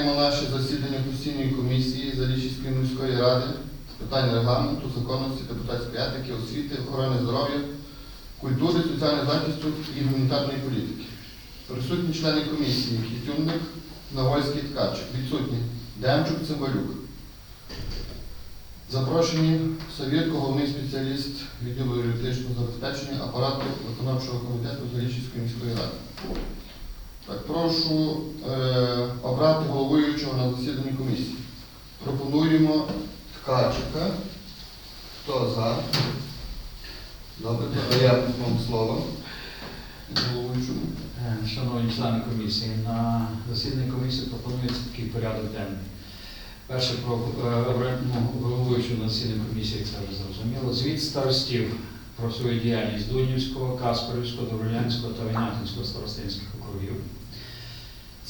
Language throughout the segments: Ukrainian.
Починаємо наше засідання постійної комісії Заліщицької міської ради з питань регламенту, законності, депутатської етики, освіти, охорони здоров'я, культури, соціального захисту і гуманітарної політики. Присутні члени комісії Кітюнник, Навольський Ткачик. Відсутні Демчук, Цимбалюк. Запрошені Савєтко, головний спеціаліст відділу юридичного забезпечення апарату виконавчого комітету Заліщицької міської ради. Прошу е, обрати головуючого на засіданні комісії. Пропонуємо Ткачика. Хто за? Добре, то я вам слово. Е, Шановні члени комісії, на засіданні комісії пропонується такий порядок денний. Перше про е, ну, головуючу на засіданні комісії, це вже зрозуміло. Звіт старостів про свою діяльність Дунівського, Каспарівського, Добров'янського та Винятинського старостинських округів.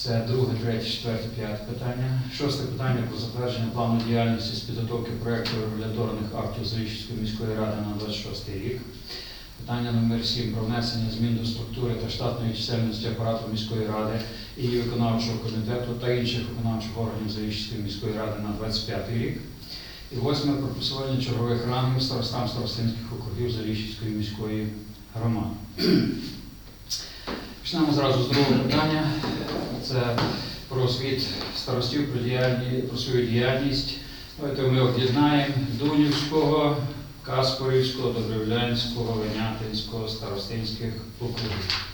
Це друге, третє, четверте, п'яте питання. Шосте питання про затвердження плану діяльності з підготовки проєкту регуляторних актів Зарічської міської ради на 26 рік. Питання номер 7 про внесення змін до структури та штатної чисельності апарату міської ради і виконавчого комітету та інших виконавчих органів Зарічської міської ради на 25 рік. І восьме про присвоєння чергових рангів старостам старостинських округів Зарічської міської громади. Почнемо зразу з другого питання. Це про звіт старостів про, діяльні, про свою діяльність. Давайте ми об'єднаємо Дунівського, Каспорівського, Добровлянського, Венятинського, Старостинських округів.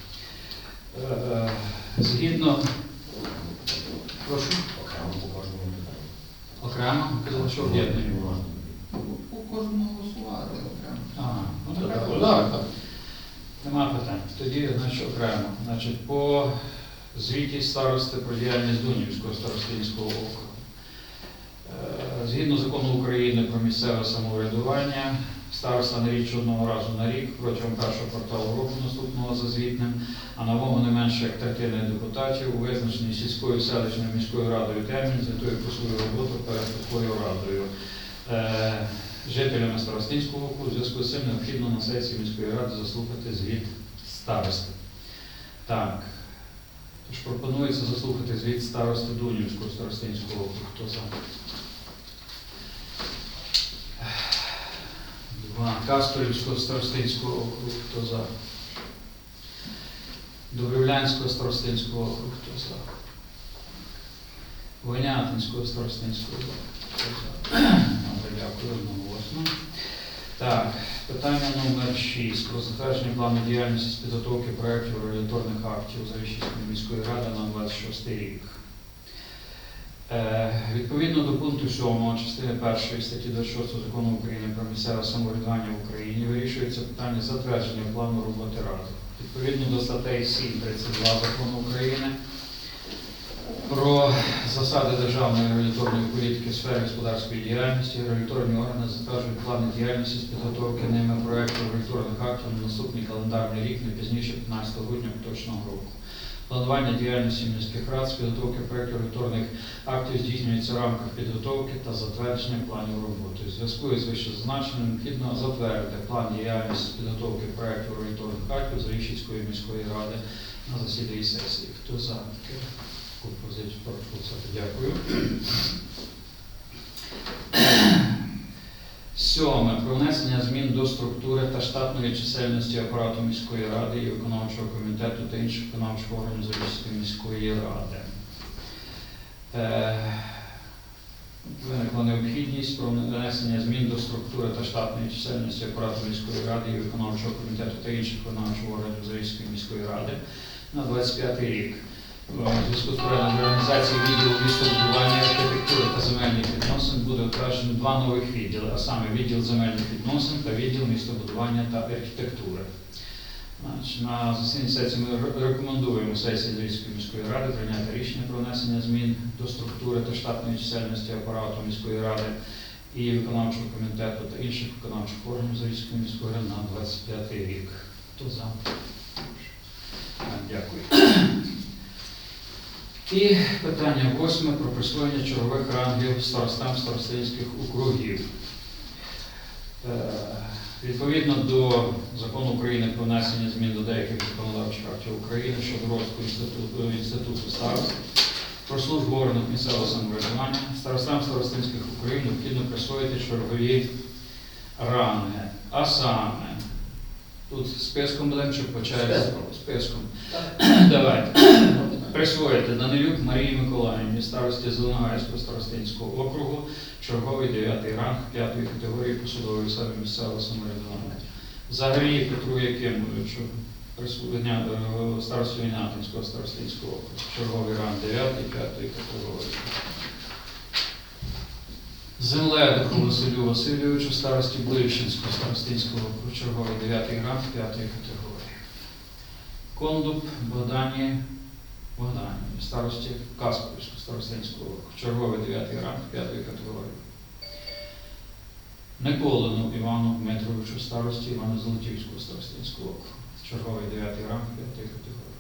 Е, е, Згідно, прошу, Окремо по кожному питанню. окремо, казали, що об'єднуємо. По кожному голосувати окремо. Ага, ну. Так, так. Нема питань. Тоді, значить, окремо. Значить, по звіті старости про діяльність Дунівського старостинського округу. Е, Згідно закону України про місцеве самоврядування, староста на річ одного разу на рік протягом першого кварталу року наступного за звітним, а на вимогу не менше як третини депутатів у визначеній сільською селищною міською радою термін звітує про свою роботу перед такою радою. Е, Жителями Старостинського округу у зв'язку з цим необхідно на сесії міської ради заслухати звіт старости. Так. Тож пропонується заслухати звіт старости Дунівського старостинського округу. Хто за? Два. Касторівського старостинського округу. Хто за? Добрівлянського старостинського округу. Хто за? Винятинського старостинського округу. Хто за? Дякую, одноголосно. Так, питання номер 6 про затвердження плану діяльності з підготовки проєктів регуляторних актів Зарічівської міської ради на 26 рік. Е, відповідно до пункту 7 частини 1 статті 26 закону України про місцеве самоврядування в Україні вирішується питання затвердження плану роботи ради. Відповідно до статей 7 32 закону України про засади державної регуляторної політики в сфері господарської діяльності, регуляторні органи затверджують плани діяльності з підготовки ними проєкту регуляторних актів на наступний календарний рік не пізніше 15 грудня поточного року. Планування діяльності міських рад з підготовки проєктів регуляторних актів здійснюється в рамках підготовки та затвердження планів роботи. У зв'язку із вищезазначеним необхідно затвердити план діяльності з підготовки проєктів регуляторних актів з Рішівської міської ради на засіданні сесії. Хто за? Пропозицію прошу. Дякую. Сьоме. Про внесення змін до структури та штатної чисельності апарату міської ради і виконавчого комітету та інших виконавчих органів Зарічської міської ради. Е, Виникла необхідність про внесення змін до структури та штатної чисельності апарату міської ради і виконавчого комітету та інших виконавчих органів Зарічської міської ради на 25 рік. У зв'язку з проведенням реорганізації відділу містобудування, архітектури та земельних відносин буде утверджено два нових відділи, а саме відділ земельних відносин та відділ містобудування та архітектури. На засіданні сесії ми рекомендуємо сесії Львівської міської ради прийняти рішення про внесення змін до структури та штатної чисельності апарату міської ради і виконавчого комітету та інших виконавчих органів Львівської міської ради на 25 рік. Хто за? Дякую. І питання восьме про присвоєння чергових рангів старостам старостинських округів. Е, Відповідно до закону України про внесення змін до деяких законодавчих актів України щодо розвитку інституту, інституту старост, про службу органів місцевого самоврядування старостам старостинських округів необхідно присвоїти чергові ранги. А саме, тут списком будемо чи почаємо? Списком. Списком. Давайте. Присвоїти Данилюк Марії Миколаївні, старості Зеленогайського старостинського округу, черговий 9 ранг 5 категорії посудової особи місцевого самоврядування. Загрії Петру Якимовичу, е, старості Вінятинського старостинського округу, черговий ранг 9 5 категорії. Земледиху Василю Васильовичу, старості Блищенського старостинського округу, черговий 9 ранг 5 категорії. Кондуб Богдані Богдані, старості Касповського старостинського черговий 9 ранг 5 категорії. Николину Івану Дмитровичу, старості Івано-Золотівського старостинського округу, черговий 9 ранг 5 категорії.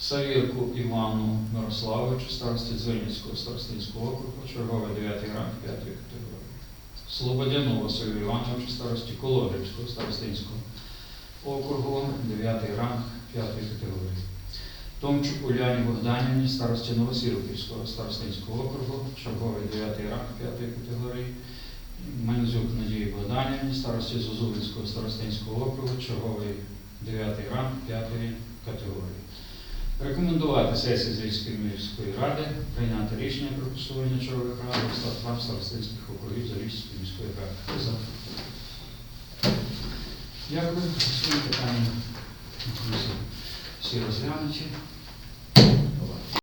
Савірку Івану Мирославовичу, старості Дзвельницького старостинського округу, черговий 9 ранг 5 категорії. Слободяну Василю Івановичу, старості Колодівського старостинського округу, 9 ранг 5 категорії. Томчук Уляні Богданівні, старості Новосілківського старостинського округу, черговий 9 ранг 5 категорії. Мензюк Надії Богданівні, старості Зозулинського старостинського округу, черговий 9 ранг 5 категорії. Рекомендувати сесії Зрійської міської ради прийняти рішення про посування чергових рад статутам старостинських округів Зарічської міської ради. За? Дякую. Комісії всі розглянуті.